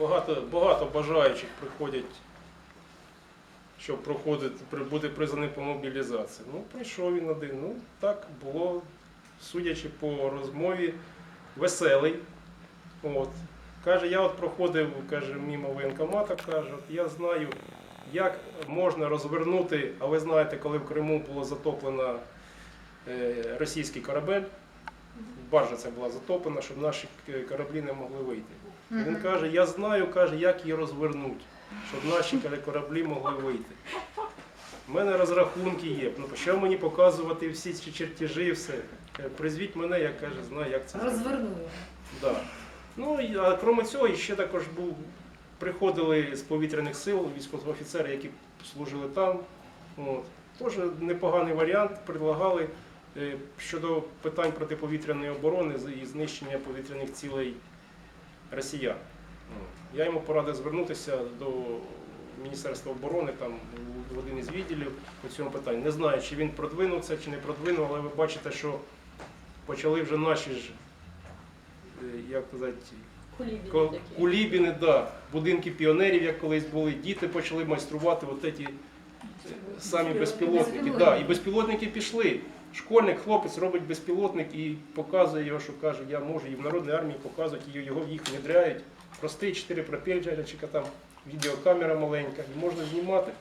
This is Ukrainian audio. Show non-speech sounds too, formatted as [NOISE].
багато, багато бажаючих приходять, щоб проходити, бути призваним по мобілізації. Ну, прийшов він один. Ну, так було, судячи по розмові, веселий. От. Каже, я от проходив, каже, мимо воєнкомата, каже, от я знаю, як можна розвернути, а ви знаєте, коли в Криму було затоплено е, російський корабель, баржа ця була затоплена, щоб наші е, кораблі не могли вийти. Він каже, я знаю, каже, як її розвернути, щоб наші [LAUGHS] кораблі могли вийти. У мене розрахунки є. Ну, почав мені показувати всі ці чертежі, все. Призвіть мене, я каже, знаю, як це зробити. Розвернули. Да. Ну, а крім цього, ще також був, приходили з повітряних сил військові офіцери, які служили там. От. Теж непоганий варіант предлагали е, щодо питань протиповітряної оборони і знищення повітряних цілей росіян. Я йому порадив звернутися до Міністерства оборони там, в один із відділів по цьому питанню. Не знаю, чи він продвинув це, чи не продвинув, але ви бачите, що почали вже наші ж е, як казати, Кулібіни кулібіни, да, будинки піонерів, як колись були, діти почали майструвати от ці самі безпілотники. Да, і безпілотники пішли. Школьник, хлопець робить безпілотник і показує його, що каже, я можу, і в Народній армії показують, і його їх внедряють. Простий чотири пропельчика, там відеокамера маленька, і можна знімати.